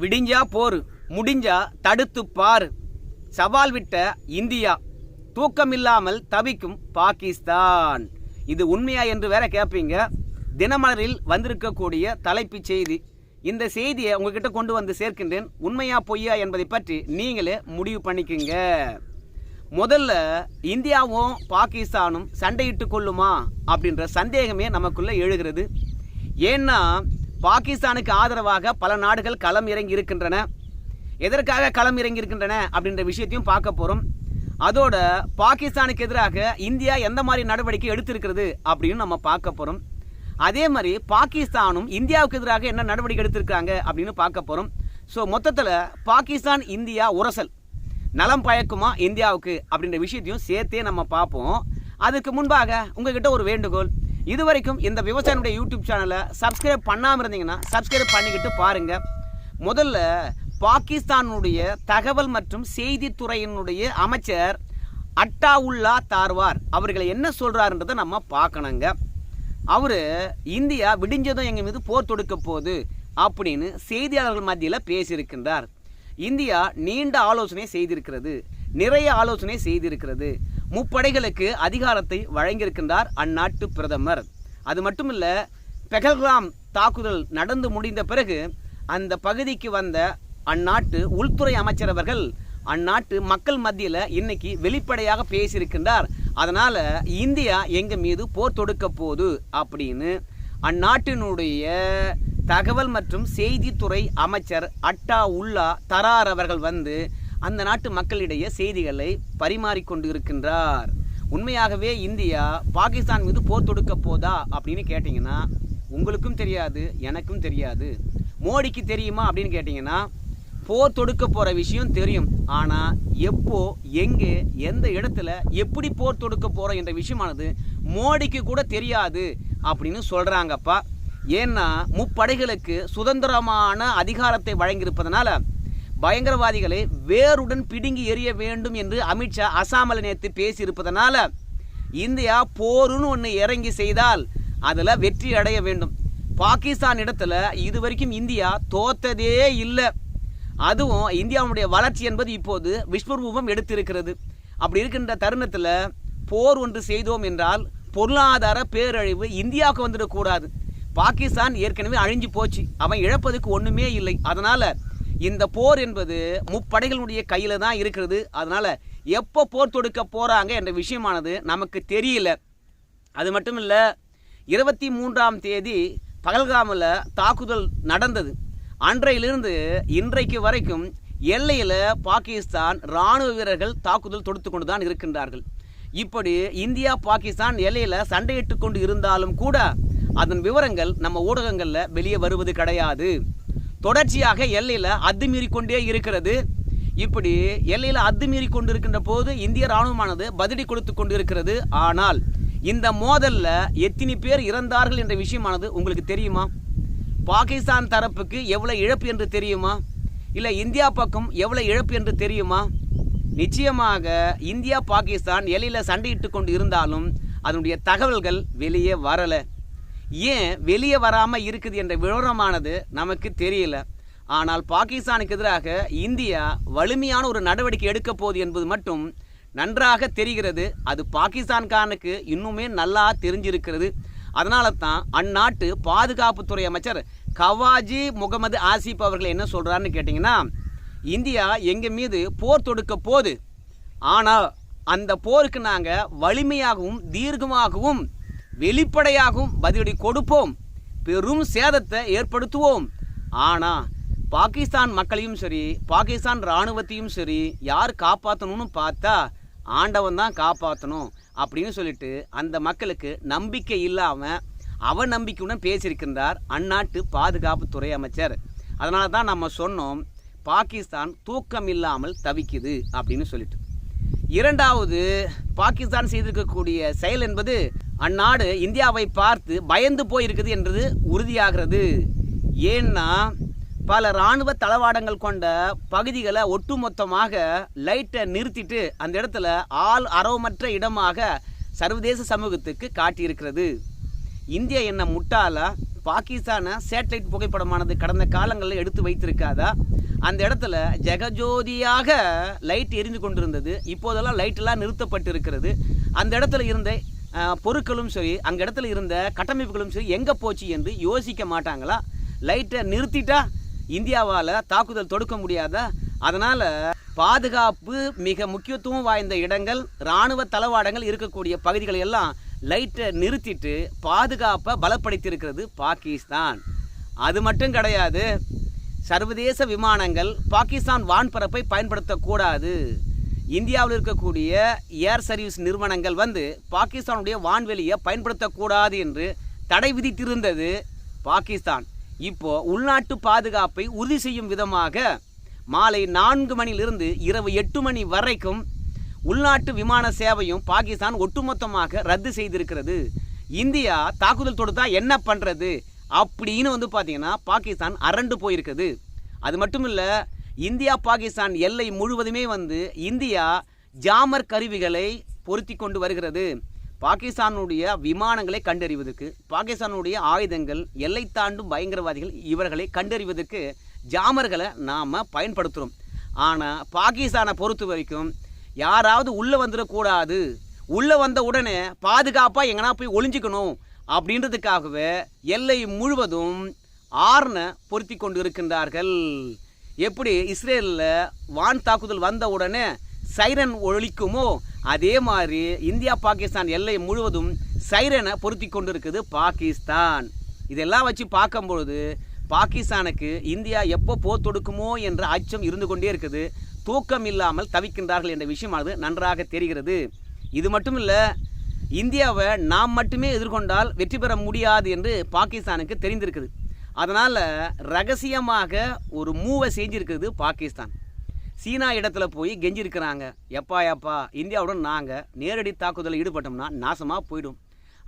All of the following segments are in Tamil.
விடிஞ்சா போர் முடிஞ்சா தடுத்து பாரு. சவால் விட்ட இந்தியா தூக்கமில்லாமல் தவிக்கும் பாகிஸ்தான். இது உண்மையா என்று வேற கேட்பீங்க தினமலரில் வந்திருக்கக்கூடிய தலைப்புச் செய்தி. இந்த செய்தியை உங்ககிட்ட கொண்டு வந்து சேர்க்கின்றேன். உண்மையா பொய்யா என்பதை பற்றி நீங்களே முடிவு பண்ணிக்கங்க. முதல்ல இந்தியாவும் பாகிஸ்தானும் சண்டையிட்டு கொள்ளுமா அப்படின்ற சந்தேகமே நமக்குள்ள எழுகிறது. ஏன்னா பாகிஸ்தானுக்கு ஆதரவாக பல நாடுகள் களம் இறங்கி இருக்கின்றன. எதற்காக களம் இறங்கி இருக்கின்றன அப்படின்ற விஷயத்தையும் பார்க்க போகிறோம் அதோட பாகிஸ்தானுக்கு எதிராக இந்தியா எந்த மாதிரி நடவடிக்கை எடுத்திருக்கிறது அப்படின்னு நம்ம பார்க்க போகிறோம் அதே மாதிரி பாகிஸ்தானும் இந்தியாவுக்கு எதிராக என்ன நடவடிக்கை எடுத்திருக்காங்க அப்படின்னு பார்க்க போகிறோம் ஸோ மொத்தத்தில் பாகிஸ்தான் இந்தியா உரசல் நலம் பயக்குமா இந்தியாவுக்கு அப்படின்ற விஷயத்தையும் சேர்த்தே நம்ம பார்ப்போம். அதுக்கு முன்பாக உங்ககிட்ட ஒரு வேண்டுகோள். இது வரைக்கும் இந்த விவசாயினுடைய யூடியூப் சேனலை சப்ஸ்கிரைப் பண்ணாமல் இருந்தீங்கன்னா சப்ஸ்கிரைப் பண்ணிக்கிட்டு பாருங்கள் முதல்ல பாகிஸ்தானுடைய தகவல் மற்றும் செய்தித்துறையினுடைய அமைச்சர் அட்டாவுல்லா தார்வார் அவர்களை என்ன சொல்கிறாருன்றதை நம்ம பார்க்கணுங்க. அவர் இந்தியா விடிஞ்சதும் எங்கள் மீது போர் தொடுக்க போகுது அப்படின்னு செய்தியாளர்கள் மத்தியில் பேசியிருக்கின்றார். இந்தியா நீண்ட ஆலோசனை செய்திருக்கிறது நிறைய ஆலோசனை செய்திருக்கிறது. முப்படைகளுக்கு அதிகாரத்தை வழங்கியிருக்கின்றார் அந்நாட்டு பிரதமர். அது மட்டும் இல்லை பெகல்ராம் தாக்குதல் நடந்து முடிந்த பிறகு அந்த பகுதிக்கு வந்த அந்நாட்டு உள்துறை அமைச்சர் அவர்கள் அந்நாட்டு மக்கள் மத்தியில் இன்னைக்கு வெளிப்படையாக பேசியிருக்கின்றார். அதனால் இந்தியா எங்கள் மீது போர் தொடுக்க போகுது அப்படின்னு அந்நாட்டினுடைய தகவல் மற்றும் செய்தித்துறை அமைச்சர் அட்டா உல்லா தரார் அவர்கள் வந்து அந்த நாட்டு மக்களிடையே செய்திகளை பரிமாறிக்கொண்டு இருக்கின்றார் உண்மையாகவே இந்தியா பாகிஸ்தான் மீது போர் தொடுக்க போதா அப்படின்னு கேட்டிங்கன்னா உங்களுக்கும் தெரியாது எனக்கும் தெரியாது. மோடிக்கு தெரியுமா அப்படின்னு கேட்டிங்கன்னா போர் தொடுக்க போகிற விஷயம் தெரியும். ஆனால் எப்போ எங்கே எந்த இடத்துல எப்படி போர் தொடுக்க போகிறோம் என்ற விஷயமானது மோடிக்கு கூட தெரியாது அப்படின்னு சொல்கிறாங்கப்பா ஏன்னா முப்படைகளுக்கு சுதந்திரமான அதிகாரத்தை வழங்கியிருப்பதனால பயங்கரவாதிகளை வேருடன் பிடுங்கி எறிய வேண்டும் என்று அமித்ஷா அசாமில் நேற்று பேசியிருப்பதனால இந்தியா போருன்னு ஒன்று இறங்கி செய்தால் அதில் வெற்றி அடைய வேண்டும். பாகிஸ்தான் இடத்துல இதுவரைக்கும் இந்தியா தோத்ததே இல்லை. அதுவும் இந்தியாவுடைய வளர்ச்சி என்பது இப்போது விஸ்வரூபம் எடுத்திருக்கிறது. அப்படி இருக்கின்ற தருணத்தில் போர் ஒன்று செய்தோம் என்றால் பொருளாதார பேரழிவு இந்தியாவுக்கு வந்துடக்கூடாது. பாகிஸ்தான் ஏற்கனவே அழிஞ்சு போச்சு. அவன் இழப்பதுக்கு ஒன்றுமே இல்லை. அதனால் இந்த போர் என்பது முப்படைகளுடைய கையில் தான் இருக்கிறது. அதனால் எப்போ போர் தொடுக்க போகிறாங்க என்ற விஷயமானது நமக்கு தெரியல. அது மட்டும் இல்லை இருபத்தி மூன்றாம் தேதி பகல்காமில் தாக்குதல் நடந்தது. அன்றையிலிருந்து இன்றைக்கு வரைக்கும் எல்லையில் பாகிஸ்தான் இராணுவ வீரர்கள் தாக்குதல் தொடுத்து கொண்டு தான் இருக்கின்றார்கள். இப்படி இந்தியா பாகிஸ்தான் எல்லையில் சண்டையிட்டு கொண்டு இருந்தாலும் கூட அதன் விவரங்கள் நம்ம ஊடகங்களில் வெளியே வருவது கிடையாது. தொடர்ச்சியாக எல்லையில் அத்துமீறி கொண்டே இருக்கிறது. இப்படி எல்லையில் அத்துமீறி கொண்டு இருக்கின்ற போது இந்திய ராணுவமானது பதிலடி கொடுத்து கொண்டு இருக்கிறது ஆனால் இந்த மோதலில் எத்தனை பேர் இறந்தார்கள் என்ற விஷயமானது உங்களுக்கு தெரியுமா? பாகிஸ்தான் தரப்புக்கு எவ்வளோ இழப்பு என்று தெரியுமா? இல்லை இந்தியா பக்கம் எவ்வளோ இழப்பு என்று தெரியுமா? நிச்சயமாக இந்தியா பாகிஸ்தான் எல்லையில் சண்டையிட்டு கொண்டு இருந்தாலும் அதனுடைய தகவல்கள் வெளியே வரலை. ஏன் வெளியே வராமல் இருக்குது என்ற விவரமானது நமக்கு தெரியல. ஆனால் பாகிஸ்தானுக்கு எதிராக இந்தியா வலிமையான ஒரு நடவடிக்கை எடுக்க போகுது என்பது மட்டும் நன்றாக தெரிகிறது. அது பாகிஸ்தான்காரனுக்கு இன்னுமே நல்லா தெரிஞ்சிருக்கிறது. அதனால தான் அந்நாட்டு பாதுகாப்புத்துறை அமைச்சர் கவாஜி முகமது ஆசிப் அவர்கள் என்ன சொல்கிறாருன்னு கேட்டிங்கன்னா இந்தியா எங்கள் மீது போர் தொடுக்க போகுது. ஆனால் அந்த போருக்கு நாங்கள் வலிமையாகவும் தீர்க்கமாகவும் வெளிப்படையாகவும் பதிலடி கொடுப்போம். பெரும் சேதத்தை ஏற்படுத்துவோம். ஆனால் பாகிஸ்தான் மக்களையும் சரி பாகிஸ்தான் இராணுவத்தையும் சரி யார் காப்பாற்றணும்னு பார்த்தா ஆண்டவன் தான் காப்பாற்றணும் அப்படின்னு சொல்லிட்டு அந்த மக்களுக்கு நம்பிக்கை இல்லாமல் அவநம்பிக்கையுடன் பேசியிருக்கின்றார் அந்நாட்டு பாதுகாப்புத்துறை அமைச்சர். அதனால தான் நம்ம சொன்னோம் பாகிஸ்தான் தூக்கம் இல்லாமல் தவிக்குது அப்படின்னு சொல்லிட்டு. இரண்டாவது பாகிஸ்தான் செய்திருக்கக்கூடிய செயல் என்பது அந்நாடு இந்தியாவை பார்த்து பயந்து போயிருக்குது என்றது உறுதியாகிறது. ஏன்னா பல இராணுவ தளவாடங்கள் கொண்ட பகுதிகளை ஒட்டுமொத்தமாக லைட்டை நிறுத்திட்டு அந்த இடத்துல ஆள் அறவமற்ற இடமாக சர்வதேச சமூகத்துக்கு காட்டியிருக்கிறது. இந்தியா என்ன முட்டாளா? பாகிஸ்தானை சேட்டலைட் புகைப்படமானது கடந்த காலங்களில் எடுத்து வைத்திருக்காதா? அந்த இடத்துல ஜெகஜோதியாக லைட் எரிந்து கொண்டிருந்தது. இப்போதெல்லாம் லைட்டெல்லாம் நிறுத்தப்பட்டு இருக்கிறது அந்த இடத்துல இருந்த பொருட்களும் சரி அங்கே இடத்துல இருந்த கட்டமைப்புகளும் சரி எங்கே போச்சு என்று யோசிக்க மாட்டாங்களா? லைட்டை நிறுத்திட்டா இந்தியாவால் தாக்குதல் தொடுக்க முடியாதா? அதனால் பாதுகாப்பு மிக முக்கியத்துவம் வாய்ந்த இடங்கள் இராணுவ தளவாடங்கள் இருக்கக்கூடிய பகுதிகள் எல்லாம் லைட்டை நிறுத்திட்டு பாதுகாப்பை பலப்படுத்தியிருக்கிறது பாகிஸ்தான். அது மட்டும் கிடையாது சர்வதேச விமானங்கள் பாகிஸ்தான் வான்பரப்பை பயன்படுத்தக்கூடாது. இந்தியாவில் இருக்கக்கூடிய ஏர் சர்வீஸ் நிறுவனங்கள் வந்து பாகிஸ்தானுடைய வான்வெளியை பயன்படுத்தக்கூடாது என்று தடை விதித்திருந்தது பாகிஸ்தான். இப்போ உள்நாட்டு பாதுகாப்பை உறுதி செய்யும் விதமாக மாலை நான்கு மணியிலிருந்து இரவு எட்டு மணி வரைக்கும் உள்நாட்டு விமான சேவையும் பாகிஸ்தான் ஒட்டுமொத்தமாக ரத்து செய்திருக்கிறது. இந்தியா தாக்குதல் தொடுத்தா என்ன பண்ணுறது அப்படின்னு வந்து பார்த்திங்கன்னா பாகிஸ்தான் அரண்டு போயிருக்குது. அது மட்டும் இல்லை இந்தியா பாகிஸ்தான் எல்லை முழுவதுமே வந்து இந்தியா ஜாமர் கருவிகளை பொருத்தி கொண்டு வருகிறது. பாகிஸ்தானுடைய விமானங்களை கண்டறிவதற்கு பாகிஸ்தானுடைய ஆயுதங்கள் எல்லை தாண்டும் பயங்கரவாதிகள் இவர்களை கண்டறிவதற்கு ஜாமர்களை நாம் பயன்படுத்துகிறோம் ஆனால் பாகிஸ்தானை பொறுத்த வரைக்கும் யாராவது உள்ளே வந்துடக்கூடாது. உள்ளே வந்த உடனே பாதுகாப்பாக எங்கனா போய் ஒளிஞ்சுக்கணும். அப்படின்றதுக்காகவே எல்லை முழுவதும் ஆர்னை பொருத்தி கொண்டு இருக்கின்றார்கள். எப்படி இஸ்ரேலில் வான் தாக்குதல் வந்த உடனே சைரன் ஒழிக்குமோ அதே மாதிரி இந்தியா பாகிஸ்தான் எல்லை முழுவதும் சைரனை பொருத்தி கொண்டு இருக்குது பாகிஸ்தான். இதெல்லாம் வச்சு பார்க்கும்பொழுது பாகிஸ்தானுக்கு இந்தியா எப்போ போர் தொடுக்குமோ என்ற அச்சம் இருந்து கொண்டே இருக்குது. தூக்கம் இல்லாமல் தவிக்கின்றார்கள் என்ற விஷயமானது நன்றாக தெரிகிறது. இது மட்டும் இல்லை இந்தியாவை நாம் மட்டுமே எதிர்கொண்டால் வெற்றி பெற முடியாது என்று பாகிஸ்தானுக்கு தெரிந்திருக்குது. அதனால் ரகசியமாக ஒரு மூவை செஞ்சிருக்குது பாகிஸ்தான். சீனா இடத்துல போய் கெஞ்சிருக்கிறாங்க. எப்பா எப்பா இந்தியாவுடன் நாங்கள் நேரடி தாக்குதலில் ஈடுபட்டோம்னா நாசமாக போயிடும்.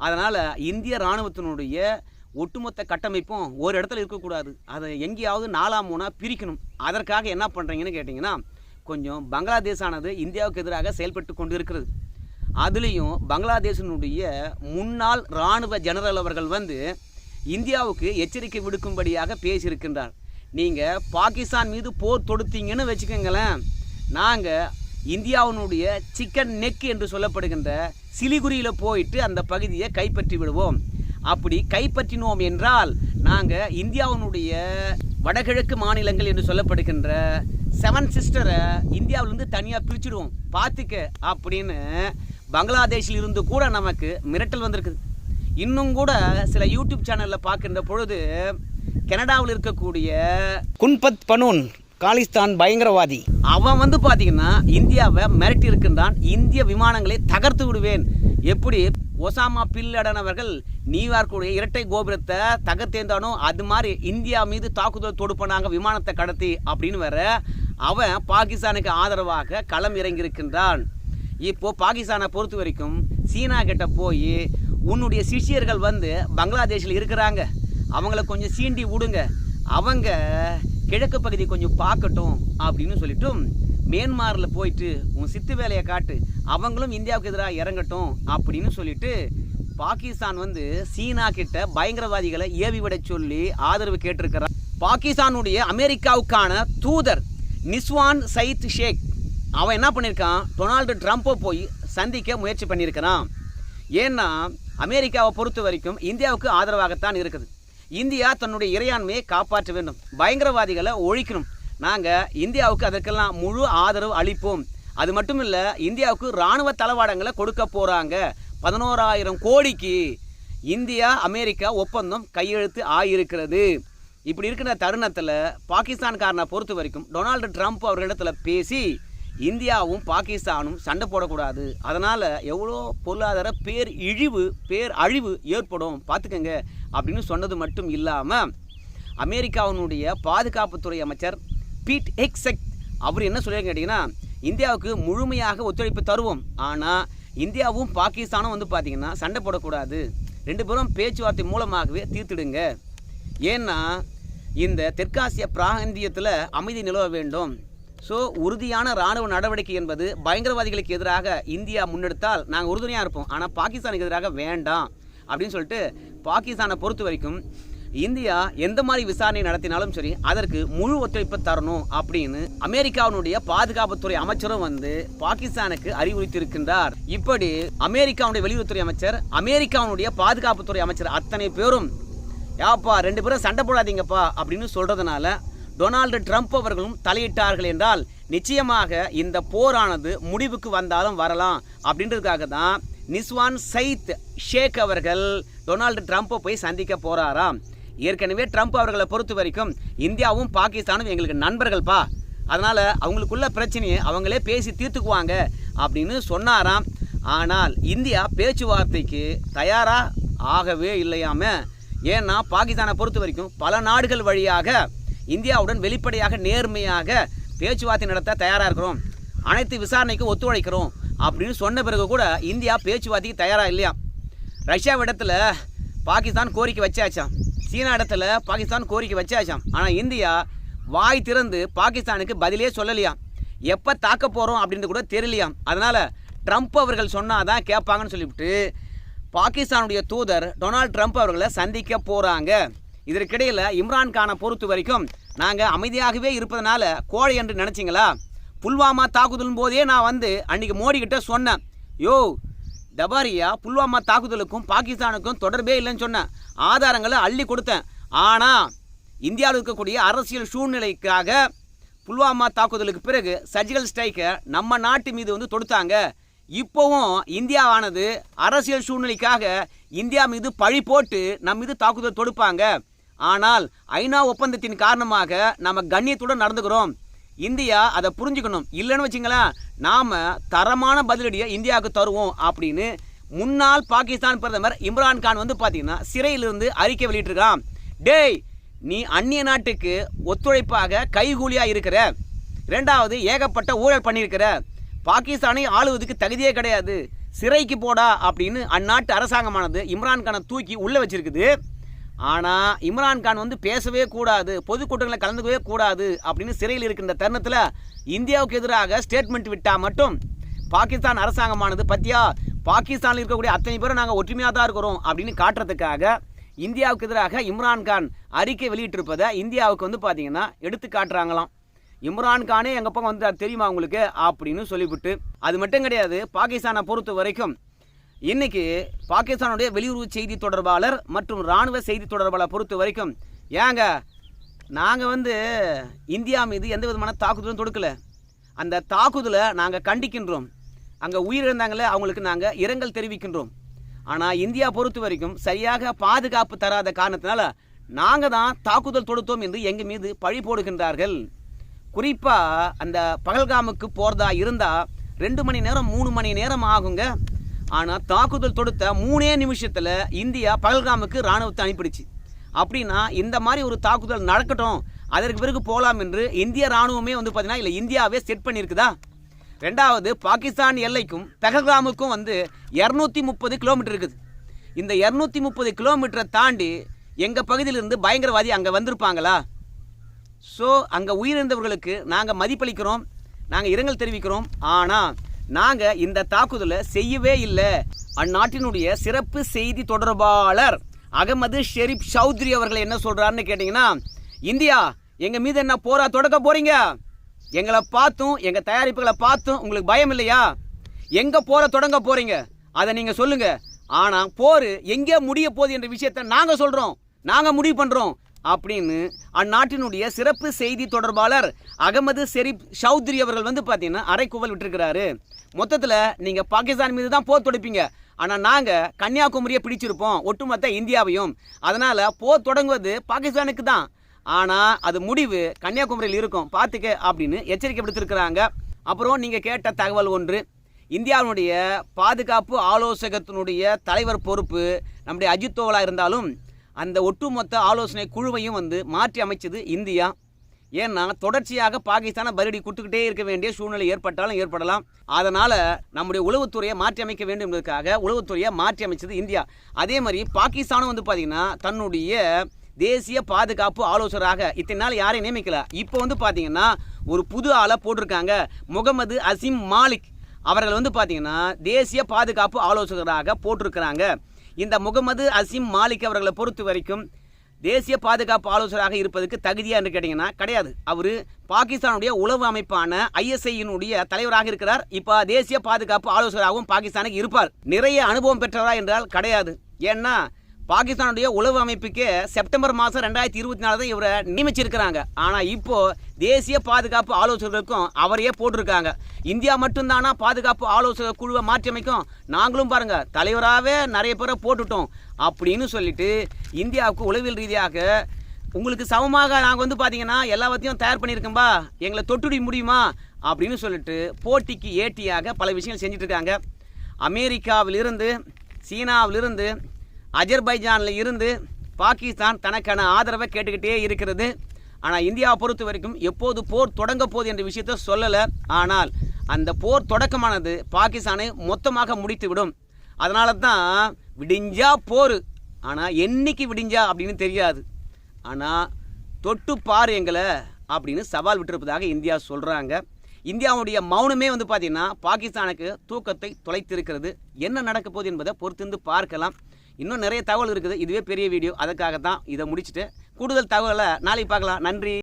அதனால் இந்திய இராணுவத்தினுடைய ஒட்டுமொத்த கட்டமைப்பும் ஒரு இடத்துல இருக்கக்கூடாது. அதை எங்கேயாவது நாலாம் மூணாக பிரிக்கணும். அதற்காக என்ன பண்ணுறீங்கன்னு கேட்டிங்கன்னா கொஞ்சம் பங்களாதேஷானது இந்தியாவுக்கு எதிராக செயல்பட்டு கொண்டு இருக்கிறது அதுலேயும் பங்களாதேஷினுடைய முன்னாள் இராணுவ ஜெனரல் அவர்கள் வந்து இந்தியாவுக்கு எச்சரிக்கை விடுக்கும்படியாக பேசியிருக்கின்றார். நீங்கள் பாகிஸ்தான் மீது போர் தொடுத்தீங்கன்னு வச்சுக்கோங்களேன் நாங்கள் இந்தியாவினுடைய சிக்கன் நெக் என்று சொல்லப்படுகின்ற சிலிகுரியில் போயிட்டு அந்த பகுதியை கைப்பற்றி விடுவோம். அப்படி கைப்பற்றினோம் என்றால் நாங்கள் இந்தியாவினுடைய வடகிழக்கு மாநிலங்கள் என்று சொல்லப்படுகின்ற செவன் சிஸ்டரை இந்தியாவிலேருந்து தனியாக பிரிச்சுடுவோம். பார்த்துக்க அப்படின்னு பங்களாதேஷில் இருந்து கூட நமக்கு மிரட்டல் வந்திருக்குது. இன்னும் கூட சில யூடியூப் சேனலில் பார்க்கின்ற பொழுது கனடாவில் இருக்கக்கூடிய குன்பத் பனூன் காலிஸ்தான் பயங்கரவாதி. அவன் வந்து பார்த்தீங்கன்னா இந்தியாவை மிரட்டி இருக்கின்றான். இந்திய விமானங்களை தகர்த்து விடுவேன். எப்படி? ஒசாமா பில்லடன் அவர்கள் நியூயார்க்குடைய இரட்டை கோபுரத்தை தகர்த்தேந்தானோ அது மாதிரி இந்தியா மீது தாக்குதல் தொடுப்பனாங்க விமானத்தை கடத்தி அப்படின்னு வேற அவன் பாகிஸ்தானுக்கு ஆதரவாக களம் இறங்கியிருக்கின்றான். இப்போ பாகிஸ்தானை பொறுத்த வரைக்கும் சீனா கிட்ட போய் உன்னுடைய சிஷ்யர்கள் வந்து பங்களாதேஷில் இருக்கிறாங்க. அவங்கள கொஞ்சம் சீண்டி விடுங்க. அவங்க கிழக்கு பகுதி கொஞ்சம் பார்க்கட்டும் அப்படின்னு சொல்லிட்டும் மியான்மாரில் போயிட்டு உன் சித்து வேலையை காட்டு. அவங்களும் இந்தியாவுக்கு எதிராக இறங்கட்டும் அப்படின்னு சொல்லிட்டு பாகிஸ்தான் வந்து சீனா கிட்ட பயங்கரவாதிகளை ஏவி விட சொல்லி ஆதரவு கேட்டிருக்கிறார். பாகிஸ்தானுடைய அமெரிக்காவுக்கான தூதர் நிஸ்வான் சயித் ஷேக். அவன் என்ன பண்ணியிருக்கான் டொனால்டு ட்ரம்ப்பை போய் சந்திக்க முயற்சி பண்ணியிருக்கிறான். ஏன்னா அமெரிக்காவை பொறுத்த வரைக்கும் இந்தியாவுக்கு ஆதரவாகத்தான் இருக்குது. இந்தியா தன்னுடைய இறையாண்மையை காப்பாற்ற வேண்டும். பயங்கரவாதிகளை ஒழிக்கணும். நாங்கள் இந்தியாவுக்கு அதற்கெல்லாம் முழு ஆதரவு அளிப்போம். அது மட்டும் இல்லை இந்தியாவுக்கு இராணுவ தளவாடங்களை கொடுக்க போகிறாங்க பதினோராயிரம் கோடிக்கு இந்தியா அமெரிக்கா ஒப்பந்தம் கையெழுத்து ஆகியிருக்கிறது. இப்படி இருக்கிற தருணத்தில் பாகிஸ்தான்காரனை பொறுத்த வரைக்கும் டொனால்டு ட்ரம்ப் அவர்களிடத்தில் பேசி இந்தியாவும் பாகிஸ்தானும் சண்டை போடக்கூடாது. அதனால் எவ்வளோ பொருளாதார பேர் இழிவு பேர் அழிவு ஏற்படும் பார்த்துக்கங்க அப்படின்னு சொன்னது மட்டும் இல்லாமல் அமெரிக்காவினுடைய பாதுகாப்புத்துறை அமைச்சர் பீட் ஹெக்ஸெக் அவர் என்ன சொல்லியிருக்க கேட்டிங்கன்னா இந்தியாவுக்கு முழுமையாக ஒத்துழைப்பு தருவோம். ஆனால் இந்தியாவும் பாகிஸ்தானும் வந்து பார்த்திங்கன்னா சண்டை போடக்கூடாது. ரெண்டு பேரும் பேச்சுவார்த்தை மூலமாகவே தீர்த்திடுங்க. ஏன்னா இந்த தெற்காசிய பிராந்தியத்தில் அமைதி நிலவ வேண்டும். ஸோ உறுதியான ராணுவ நடவடிக்கை என்பது பயங்கரவாதிகளுக்கு எதிராக இந்தியா முன்னெடுத்தால் நாங்கள் உறுதுணையாக இருப்போம். ஆனால் பாகிஸ்தானுக்கு எதிராக வேண்டாம். அப்படின்னு சொல்லிட்டு பாகிஸ்தானை பொறுத்த வரைக்கும் இந்தியா எந்த மாதிரி விசாரணை நடத்தினாலும் சரி அதற்கு முழு ஒத்துழைப்பு தரணும் அப்படின்னு அமெரிக்காவினுடைய பாதுகாப்புத்துறை அமைச்சரும் வந்து பாகிஸ்தானுக்கு அறிவுறுத்தியிருக்கின்றார். இப்படி அமெரிக்காவுடைய வெளியுறவுத்துறை அமைச்சர் அமெரிக்காவுடைய பாதுகாப்புத்துறை அமைச்சர் அத்தனை பேரும் யாப்பா ரெண்டு பேரும் சண்டை போடாதீங்கப்பா அப்படின்னு சொல்றதுனால டொனால்டு ட்ரம்ப் அவர்களும் தலையிட்டார்கள் என்றால் நிச்சயமாக இந்த போரானது முடிவுக்கு வந்தாலும் வரலாம் அப்படின்றதுக்காக தான் நிஸ்வான் சயித் ஷேக் அவர்கள் டொனால்டு ட்ரம்ப்பை போய் சந்திக்க போகிறாராம் ஏற்கனவே ட்ரம்ப் அவர்களை பொறுத்த வரைக்கும் இந்தியாவும் பாகிஸ்தானும் எங்களுக்கு நண்பர்கள்ப்பா. அதனால் அவங்களுக்குள்ள பிரச்சனையை அவங்களே பேசி தீர்த்துக்குவாங்க அப்படின்னு சொன்னாராம். ஆனால் இந்தியா பேச்சுவார்த்தைக்கு தயாராக ஆகவே இல்லையாம. ஏன்னா பாகிஸ்தானை பொறுத்த வரைக்கும் பல நாடுகள் வழியாக இந்தியாவுடன் வெளிப்படையாக நேர்மையாக பேச்சுவார்த்தை நடத்த தயாராக இருக்கிறோம். அனைத்து விசாரணைக்கும் ஒத்துழைக்கிறோம். அப்படின்னு சொன்ன பிறகு கூட இந்தியா பேச்சுவார்த்தைக்கு தயாராக இல்லையா? ரஷ்யா இடத்துல பாகிஸ்தான் கோரிக்கை வச்சாச்சாம். சீனா இடத்துல பாகிஸ்தான் கோரிக்கை வச்சாச்சாம். ஆனால் இந்தியா வாய் திறந்து பாகிஸ்தானுக்கு பதிலே சொல்லலையாம். எப்போ தாக்க போகிறோம் அப்படின்னு கூட தெரியலையாம். அதனால் ட்ரம்ப் அவர்கள் சொன்னாதான் கேட்பாங்கன்னு சொல்லிவிட்டு பாகிஸ்தானுடைய தூதர் டொனால்ட் ட்ரம்ப் அவர்களை சந்திக்க போகிறாங்க இதற்கிடையில் இம்ரான் கானை பொறுத்த வரைக்கும் நாங்கள் அமைதியாகவே இருப்பதனால கோழை என்று நினச்சிங்களா? புல்வாமா தாக்குதலும் போதே நான் வந்து அன்றைக்கி மோடி சொன்னேன். யோ டபாரியா புல்வாமா தாக்குதலுக்கும் பாகிஸ்தானுக்கும் தொடர்பே இல்லைன்னு சொன்னேன். ஆதாரங்களை அள்ளி கொடுத்தேன். ஆனால் இந்தியாவில் இருக்கக்கூடிய அரசியல் சூழ்நிலைக்காக புல்வாமா தாக்குதலுக்கு பிறகு சர்ஜிக்கல் ஸ்ட்ரைக்கை நம்ம நாட்டு மீது வந்து தொடுத்தாங்க. இப்போவும் இந்தியாவானது அரசியல் சூழ்நிலைக்காக இந்தியா மீது பழி போட்டு நம்ம மீது தாக்குதல் தொடுப்பாங்க. ஆனால் ஐநா ஒப்பந்தத்தின் காரணமாக நம்ம கண்ணியத்துடன் நடந்துக்கிறோம். இந்தியா அதை புரிஞ்சுக்கணும். இல்லைன்னு வச்சுங்களேன் நாம் தரமான பதிலடியை இந்தியாவுக்கு தருவோம் அப்படின்னு முன்னாள் பாகிஸ்தான் பிரதமர் இம்ரான் கான் வந்து பார்த்தீங்கன்னா சிறையிலிருந்து அறிக்கை வெளியிட்டிருக்கான். டேய் நீ அந்நிய நாட்டுக்கு ஒத்துழைப்பாக கைகூலியாக இருக்கிற. ரெண்டாவது ஏகப்பட்ட ஊழல் பண்ணியிருக்கிற. பாகிஸ்தானை ஆளுவதுக்கு தகுதியே கிடையாது. சிறைக்கு போடா அப்படின்னு அந்நாட்டு அரசாங்கமானது இம்ரான் கானை தூக்கி உள்ளே வச்சிருக்குது. ஆனால் இம்ரான் கான் வந்து பேசவே கூடாது பொதுக்கூட்டங்களில் கலந்துக்கவே கூடாது அப்படின்னு சிறையில் இருக்கின்ற தருணத்தில் இந்தியாவுக்கு எதிராக ஸ்டேட்மெண்ட் விட்டால் மட்டும் பாகிஸ்தான் அரசாங்கமானது பத்தியா பாகிஸ்தானில் இருக்கக்கூடிய அத்தனை பேரும் நாங்கள் ஒற்றுமையாக தான் இருக்கிறோம் அப்படின்னு காட்டுறதுக்காக இந்தியாவுக்கு எதிராக இம்ரான் கான் அறிக்கை வெளியிட்டிருப்பதை இந்தியாவுக்கு வந்து பார்த்தீங்கன்னா எடுத்து காட்டுறாங்களாம். இம்ரான் கானே எங்கள் பக்கம் வந்து தெரியுமா உங்களுக்கு? அப்படின்னு சொல்லிவிட்டு. அது மட்டும் கிடையாது பாகிஸ்தானை பொறுத்த வரைக்கும் இன்னைக்கு பாகிஸ்தானுடைய வெளியுறவு செய்தி தொடர்பாளர் மற்றும் இராணுவ செய்தி தொடர்பாளர் பொறுத்த வரைக்கும் ஏங்க நாங்கள் வந்து இந்தியா மீது எந்த விதமான தாக்குதலும் தொடுக்கல. அந்த தாக்குதலை நாங்கள் கண்டிக்கின்றோம். அங்கே உயிரிழந்தாங்களே அவங்களுக்கு நாங்கள் இரங்கல் தெரிவிக்கின்றோம். ஆனால் இந்தியா பொறுத்த வரைக்கும் சரியாக பாதுகாப்பு தராத காரணத்தினால நாங்கள் தான் தாக்குதல் தொடுத்தோம் என்று எங்கள் மீது பழி போடுகின்றார்கள். குறிப்பாக அந்த பகல்காமுக்கு போகிறதா இருந்தால் ரெண்டு மணி நேரம் மூணு மணி நேரம் ஆகுங்க. ஆனால் தாக்குதல் தொடுத்த மூணே நிமிஷத்தில் இந்தியா பகல்காமுக்கு இராணுவத்தை அனுப்பிடுச்சு. அப்படின்னா இந்த மாதிரி ஒரு தாக்குதல் நடக்கட்டும் அதற்கு பிறகு போகலாம் என்று இந்திய ராணுவமே வந்து பார்த்தீங்கன்னா இல்லை இந்தியாவே செட் பண்ணியிருக்குதா? ரெண்டாவது பாகிஸ்தான் எல்லைக்கும் பெஹல்காமுக்கும் வந்து இரநூத்தி முப்பது கிலோமீட்டர் இருக்குது. இந்த இரநூத்தி முப்பது கிலோமீட்டரை தாண்டி எங்கள் பகுதியிலிருந்து பயங்கரவாதி அங்கே வந்திருப்பாங்களா? ஸோ அங்கே உயிரிழந்தவர்களுக்கு நாங்கள் மதிப்பளிக்கிறோம் நாங்கள் இரங்கல் தெரிவிக்கிறோம். ஆனால் நாங்கள் இந்த தாக்குதலை செய்யவே இல்லை. அந்நாட்டினுடைய சிறப்பு செய்தி தொடர்பாளர் அகமது ஷெரீப் சௌத்ரி அவர்கள் என்ன சொல்கிறாருன்னு கேட்டிங்கன்னா இந்தியா எங்கள் மீது என்ன போரா தொடக்க போகிறீங்க எங்களை பார்த்தும் எங்கள் தயாரிப்புகளை பார்த்தும் உங்களுக்கு பயம் இல்லையா? எங்கே போற தொடங்க போகிறீங்க அதை நீங்கள் சொல்லுங்கள் ஆனால் போர் எங்கே முடிய போகுது என்ற விஷயத்தை நாங்கள் சொல்கிறோம் நாங்கள் முடிவு பண்ணுறோம் அப்படின்னு அந்நாட்டினுடைய சிறப்பு செய்தி தொடர்பாளர் அகமது ஷெரீப் சௌத்ரி அவர்கள் வந்து பார்த்தீங்கன்னா அரைக்குவல் விட்டுருக்கிறாரு. மொத்தத்தில் நீங்கள் பாகிஸ்தான் மீது தான் போர் தொடுப்பீங்க. ஆனால் நாங்கள் கன்னியாகுமரியை பிடிச்சிருப்போம். ஒட்டுமொத்த இந்தியாவையும். அதனால் போர் தொடங்குவது பாகிஸ்தானுக்கு தான். ஆனால் அது முடிவு கன்னியாகுமரியில் இருக்கும். பார்த்துக்க அப்படின்னு எச்சரிக்கை விடுத்திருக்கிறாங்க. அப்புறம் நீங்கள் கேட்ட தகவல் ஒன்று. இந்தியாவினுடைய பாதுகாப்பு ஆலோசகத்தினுடைய தலைவர் பொறுப்பு நம்முடைய அஜித் தோவலாக இருந்தாலும் அந்த ஒட்டுமொத்த ஆலோசனை குழுவையும் வந்து மாற்றி அமைச்சது இந்தியா. ஏன்னா தொடர்ச்சியாக பாகிஸ்தானை பதிலடி கொடுத்துக்கிட்டே இருக்க வேண்டிய சூழ்நிலை ஏற்பட்டாலும் ஏற்படலாம். அதனால் நம்முடைய உளவுத்துறையை மாற்றி அமைக்க வேண்டும் என்பதற்காக உளவுத்துறையை மாற்றி அமைச்சது இந்தியா. அதே மாதிரி பாகிஸ்தானும் வந்து பார்த்திங்கன்னா தன்னுடைய தேசிய பாதுகாப்பு ஆலோசகராக இத்தனை நாள் யாரையும் நியமிக்கல. இப்போ வந்து பார்த்தீங்கன்னா ஒரு புது ஆளை போட்டிருக்காங்க. முகமது அசிம் மாலிக் அவர்கள் வந்து பார்த்தீங்கன்னா தேசிய பாதுகாப்பு ஆலோசகராக போட்டிருக்கிறாங்க. இந்த முகமது அசிம் மாலிக் அவர்களை பொறுத்த வரைக்கும் தேசிய பாதுகாப்பு ஆலோசகராக இருப்பதற்கு தகுதியாக என்று கேட்டிங்கன்னா கிடையாது. அவர் பாகிஸ்தானுடைய உளவு அமைப்பான ஐஎஸ்ஐயினுடைய தலைவராக இருக்கிறார். இப்போ தேசிய பாதுகாப்பு ஆலோசகராகவும் பாகிஸ்தானுக்கு இருப்பார். நிறைய அனுபவம் பெற்றவரா என்றால் கிடையாது. ஏன்னா பாகிஸ்தானுடைய உளவு அமைப்புக்கு செப்டம்பர் மாதம் ரெண்டாயிரத்தி இருபத்தி நாலு தான் இவரை நியமிச்சிருக்கிறாங்க. ஆனால் இப்போ தேசிய பாதுகாப்பு ஆலோசகர்களுக்கும் அவரையே போட்டிருக்காங்க. இந்தியா மட்டும்தானா பாதுகாப்பு ஆலோசகர் குழுவை மாற்றியமைக்கும்? நாங்களும் பாருங்கள் தலைவராகவே நிறைய பேரை போட்டுட்டோம். அப்படின்னு சொல்லிட்டு இந்தியாவுக்கு உளவியல் ரீதியாக உங்களுக்கு சமமாக நாங்கள் வந்து பார்த்தீங்கன்னா எல்லாத்தையும் தயார் பண்ணியிருக்கோம்பா எங்களை தொட்டுடி முடியுமா? அப்படின்னு சொல்லிட்டு போட்டிக்கு ஏட்டியாக பல விஷயங்கள் செஞ்சிட்ருக்காங்க அமெரிக்காவிலிருந்து சீனாவிலிருந்து அஜர்பைஜானில் இருந்து பாகிஸ்தான் தனக்கான ஆதரவை கேட்டுக்கிட்டே இருக்கிறது. ஆனால் இந்தியாவை பொறுத்த வரைக்கும் எப்போது போர் தொடங்க போகுது என்ற விஷயத்த சொல்லலை. ஆனால் அந்த போர் தொடக்கமானது பாகிஸ்தானை மொத்தமாக முடித்துவிடும். அதனால தான் விடிஞ்சா போர். ஆனால் என்னைக்கு விடிஞ்சா அப்படின்னு தெரியாது. ஆனால் தொட்டு பார் எங்களை அப்படின்னு சவால் விட்டிருப்பதாக இந்தியா சொல்கிறாங்க இந்தியாவுடைய மௌனமே வந்து பார்த்திங்கன்னா பாகிஸ்தானுக்கு தூக்கத்தை தொலைத்திருக்கிறது. என்ன நடக்க போகுது என்பதை பொறுத்திருந்து பார்க்கலாம். இன்னும் நிறைய தகவல் இருக்குது. இதுவே பெரிய வீடியோ. அதுக்காக தான் இதை முடிச்சுட்டு கூடுதல் தகவலை நாளைக்கு பார்க்கலாம். நன்றி.